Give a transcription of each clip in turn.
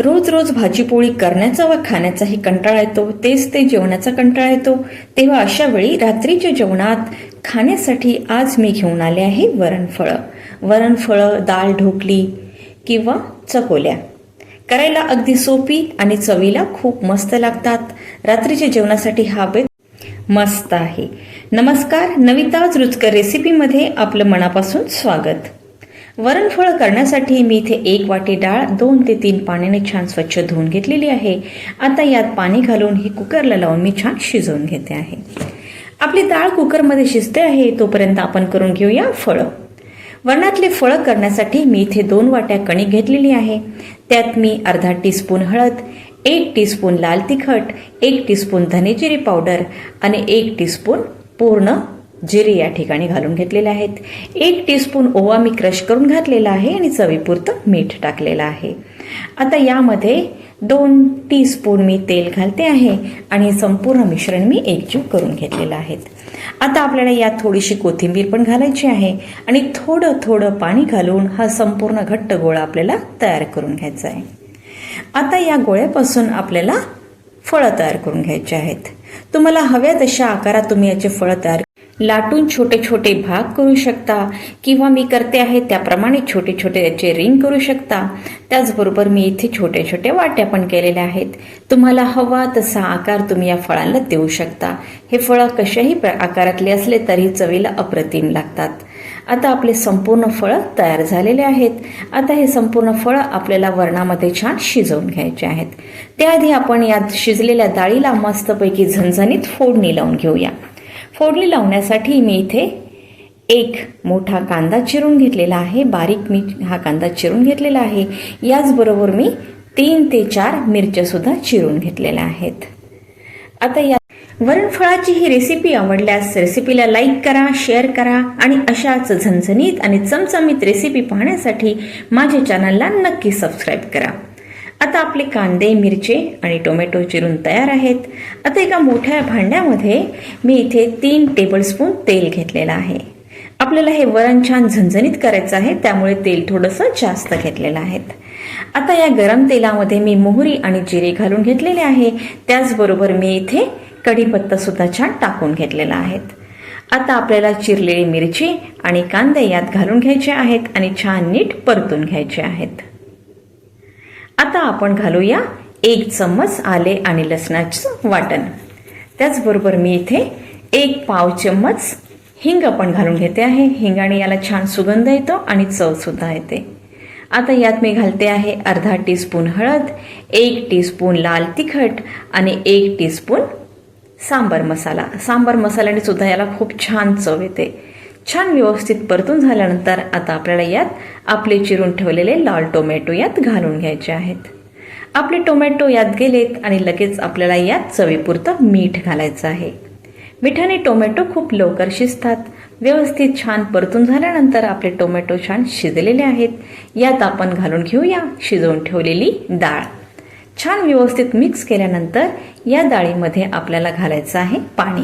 रोज रोज भाजीपोळी करण्याचा व खाण्याचाही कंटाळा येतो तेच ते जेवणाचा कंटाळा येतो. तेव्हा अशा वेळी रात्रीच्या जेवणात खाण्यासाठी आज मी घेऊन आले आहे वरणफळं वरणफळं दाल ढोकली किंवा चकोल्या. करायला अगदी सोपी आणि चवीला खूप मस्त लागतात. रात्रीच्या जेवणासाठी हा बेत मस्त आहे. नमस्कार नविताज रुचकर रेसिपीमध्ये आपलं मनापासून स्वागत. वरणफळ करण्यासाठी मी इथे एक वाटी डाळ दोन ते तीन पाण्याने छान स्वच्छ धुवून घेतलेली आहे. आता यात पाणी घालून ही कुकरला लावून मी छान शिजवून घेते आहे. आपली डाळ कुकरमध्ये शिजते आहे तोपर्यंत आपण करून घेऊया फळं. वरणातले फळं करण्यासाठी मी इथे दोन वाट्या कणिक घेतलेली आहे. त्यात मी अर्धा टीस्पून हळद एक टीस्पून लाल तिखट एक टीस्पून धनेजिरी पावडर आणि एक टीस्पून पूर्ण जिरे या ठिकाणी घालून घेतलेले आहेत. एक टीस्पून ओवा मी क्रश करून घातलेला आहे आणि चवीपुरतं मीठ टाकलेलं आहे. आता यामध्ये दोन टीस्पून मी तेल घालते आहे आणि संपूर्ण मिश्रण मी एकजीव करून घेतलेलं आहे. आता आपल्याला यात थोडीशी कोथिंबीर पण घालायची आहे आणि थोडं थोडं पाणी घालून हा संपूर्ण घट्ट गोळा आपल्याला तयार करून घ्यायचा आहे. आता या गोळ्यापासून आपल्याला फळं तयार करून घ्यायचे आहेत. तुम्हाला हव्या तशा आकारात तुम्ही याचे फळं तयार लाटून छोटे छोटे भाग करू शकता किंवा मी करते आहे त्याप्रमाणे छोटे छोटे याचे रिंग करू शकता. त्याचबरोबर मी इथे छोट्या छोट्या वाट्या पण केलेल्या आहेत. तुम्हाला हवा तसा आकार तुम्ही या फळांना देऊ शकता. हे फळं कशाही प्र- आकारातले असले तरी चवीला अप्रतिम लागतात. आता आपले संपूर्ण फळं तयार झालेले आहेत. आता हे संपूर्ण फळं आपल्याला वरणामध्ये छान शिजवून घ्यायचे आहेत. त्याआधी आपण यात शिजलेल्या डाळीला मस्तपैकी झणझणीत फोडणी लावून घेऊया. फोडणी लावण्यासाठी मी इथे एक मोठा कांदा चिरून घेतलेला आहे बारीक मी हा कांदा चिरून घेतलेला आहे. याचबरोबर मी तीन ते चार मिरच्यासुद्धा चिरून घेतलेल्या आहेत. आता या वरणफळाची ही रेसिपी आवडल्यास रेसिपीला लाईक करा शेअर करा आणि अशाच झणझणीत आणि चमचमीत रेसिपी पाहण्यासाठी माझ्या चॅनलला नक्की सबस्क्राईब करा. आता आपले कांदे मिरचे आणि टोमॅटो चिरून तयार आहेत. आता एका मोठ्या भांड्यामध्ये मी इथे तीन टेबलस्पून तेल घेतलेलं आहे. आपल्याला हे वरण छान झणझणीत करायचं आहे त्यामुळे तेल थोडंसं जास्त घेतलेलं आहे. आता या गरम तेलामध्ये मी मोहरी आणि जिरे घालून घेतलेले आहे. त्याचबरोबर मी इथे कढीपत्ता सुद्धा छान टाकून घेतलेला आहेत आता आपल्याला चिरलेली मिरची आणि कांदे यात घालून घ्यायचे आहेत आणि छान नीट परतून घ्यायचे आहेत. आता आपण घालूया एक चम्मच आले आणि लसणाचं वाटण. त्याचबरोबर मी इथे एक पाव चम्मच हिंग पण घालून घेते आहे. हिंगाने याला छान सुगंध येतो आणि चवसुद्धा येते. आता यात मी घालते आहे अर्धा टीस्पून हळद एक टीस्पून लाल तिखट आणि एक टीस्पून सांबर मसाला. सांबर मसाल्याने सुद्धा याला खूप छान चव येते. छान व्यवस्थित परतून झाल्यानंतर आता आपल्याला यात आपले चिरून ठेवलेले लाल टोमॅटो यात घालून घ्यायचे आहेत. आपले टोमॅटो यात गेलेत आणि लगेच आपल्याला यात चवीपुरतं मीठ घालायचं आहे. मिठाने टोमॅटो खूप लवकर शिजतात. व्यवस्थित छान परतून झाल्यानंतर आपले टोमॅटो छान शिजलेले आहेत. यात आपण घालून घेऊया शिजवून ठेवलेली डाळ. छान व्यवस्थित मिक्स केल्यानंतर या डाळीमध्ये आपल्याला घालायचं आहे पाणी.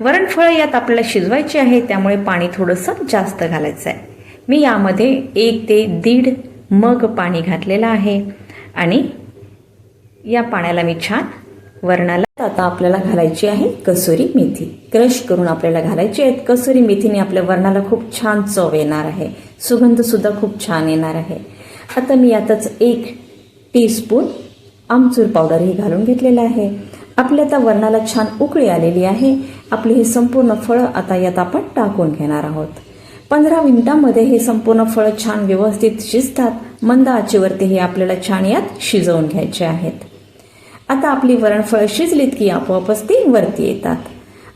वरणफळं यात आपल्याला शिजवायची आहे त्यामुळे पाणी थोडंसं जास्त घालायचं आहे मी यामध्ये एक ते दीड मग पाणी घातलेलं आहे आणि या पाण्याला मी छान वरणाला आता आपल्याला घालायची आहे कसुरी मेथी. क्रश करून आपल्याला घालायची आहे कसुरी मेथीने आपल्या वरणाला खूप छान चव येणार आहे. सुगंधसुद्धा खूप छान येणार आहे. आता मी यातच एक टीस्पून आमचूर पावडरही घालून घेतलेलं आहे. आपल्या आता वरणाला छान उकळी आलेली आहे. आपली ही संपूर्ण फळं आता यात आपण टाकून घेणार आहोत. पंधरा मिनिटांमध्ये हे संपूर्ण फळं छान व्यवस्थित शिजतात. मंद आचेवरती हे आपल्याला छान यात शिजवून घ्यायचे आहेत. आता आपली वरणफळं शिजलीत की आपोआपच ती वरती येतात.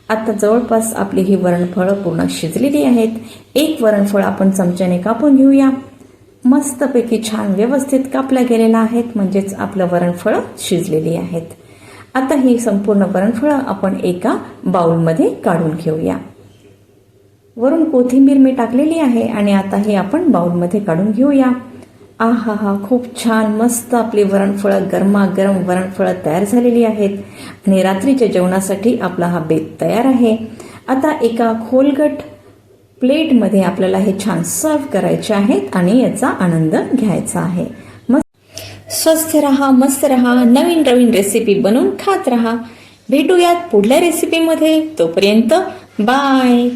आता जवळपास आपली ही वरणफळं पूर्ण शिजलेली आहेत. एक वरणफळ आपण चमच्याने कापून घेऊया. मस्तपैकी छान व्यवस्थित कापल्या गेलेल्या आहेत. म्हणजेच आपलं वरणफळं शिजलेली आहेत. आता ही संपूर्ण वरणफळं आपण एका बाउलमध्ये काढून घेऊया. वरून कोथिंबीर मी टाकलेली आहे आणि आता हे आपण बाउलमध्ये काढून घेऊया. आ हा हा खूप छान मस्त आपली वरणफळं गरमागरम वरणफळं तयार झालेली आहेत. आणि रात्रीच्या जेवणासाठी आपला हा बेत तयार आहे. आता एका खोलगट प्लेटमध्ये आपल्याला हे छान सर्व करायचे आहेत आणि याचा आनंद घ्यायचा आहे. स्वस्थ रहा मस्त रहा नवीन नवीन रेसिपी बनवून खात रहा. भेटूयात पुढल्या रेसिपीमध्ये तोपर्यंत बाय